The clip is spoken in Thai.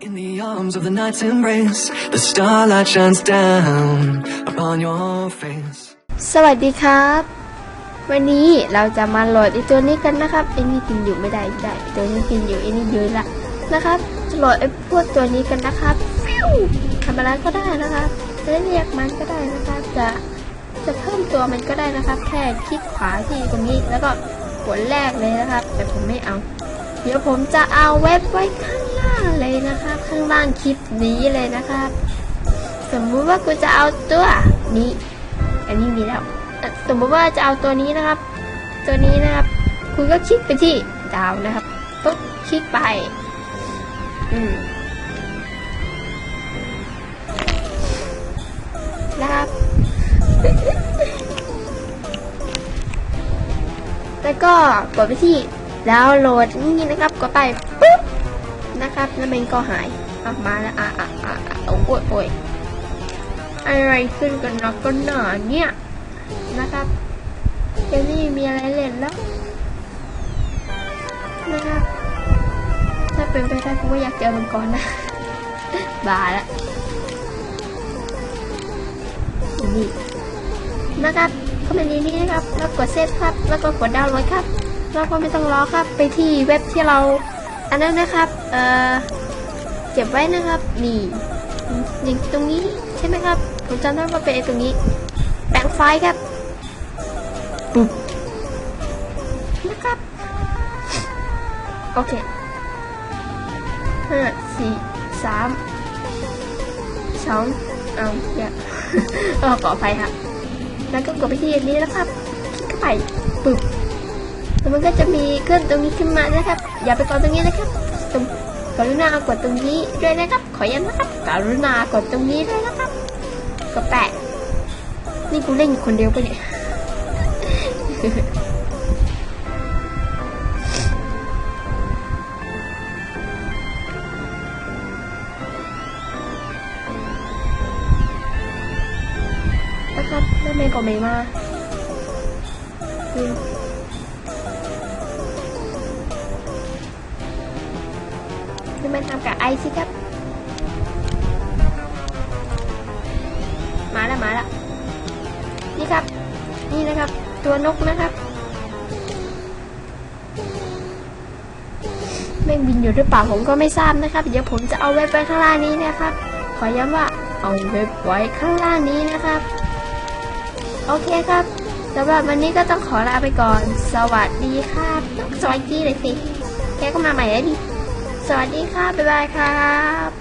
In the arms of the night's embrace, the starlight shines down upon your face. สวัสดีครับ วันนี้เราจะมาโหลดไอตัวนี้กันนะครับไอนี่กินอยู่ไม่ได้ไม่ได้ตัวนี้กินอยู่ไอนี่ยืนละนะครับจะโหลดไอพวกตัวนี้กันนะครับทำอะไรก็ได้นะครับจะเรียกมันก็ได้นะครับจะจะเพิ่มตัวมันก็ได้นะครับ แค่คลิกขวาที่ตรงนี้แล้วก็กดแรกเลยนะครับ แต่ผมไม่เอา เดี๋ยวผมจะเอาเว็บไว้ข้างล่างเลย นะครับ ข้างล่างคลิปนี้เลยนะครับ สมมุติว่ากูจะเอาตัวนี้ อันนี้มีแล้วสมมติว่าจะเอาตัวนี้นะครับ ตัวนี้นะครับ คุณก็คลิกไปที่ดาวนะครับปุ๊บคลิกไปอืมนะครับ แล้วก็กดไปที่ดาวน์โหลดนี่นะครับกดไป นะครับแล้วมันก็หายอะมาแล้วอะอะอะอะโอ้ยโอ้ยอะไรขึ้นกันนะก็หนาเนี่ยนะครับเกมนี้มีอะไรเล่นแล้วนะครับถ้าเป็นไปได้กูก็อยากเจอมันก่อนนะบาละนี่นะครับเข้าไปในนี้นะครับ แล้วกดเซฟครับ แล้วก็กดดาวน์โหลดครับ แล้วก็ไม่ต้องรอครับ ไปที่เว็บที่เรา อันนั้นนะครับเอ่อเก็บไว้นะครับนี่อย่างตรงนี้ใช่ไหมครับ ผมจำได้ว่าเป็นไอ้ตรงนี้แบ่งไฟครับปุ๊บนะครับโอเคห้าสี่สามสองเอาเดี๋ยวเออขออภัยครับ แล้วก็กดไปที่อันนี้นะครับคลิกเข้าไปปุ๊บ แล้วมันก็จะมีเครื่องตรงนี้ขึ้นมานะครับ อย่าไปกดตรงนี้นะครับตรงกรุณากดตรงนี้ด้วยนะครับ ขอย้ำนะครับกรุณากดตรงนี้ด้วยนะครับกดแปะนี่กูเล่นคนเดียวไปะเนี่ยนะครับแล้วเมย์ก็ไม่มา อืมนี่มันทำกับไอซิครับ มาแล้วมาแล้วนี่ครับ นี่นะครับ ตัวนกนะครับแม่งบินอยู่หรือเปล่าผมก็ไม่ทราบนะครับ เดี๋ยวผมจะเอาเว็บไว้ข้างล่างนี้นะครับ ขอย้ำว่าเอาเว็บไว้ข้างล่างนี้นะครับ โอเคครับสำหรับวันนี้ก็ต้องขอลาไปก่อน สวัสดีครับสวัสดีเลยสิ แกก็มาใหม่แล้วดิ สวัสดีค่ะบบ๊ายบายครับ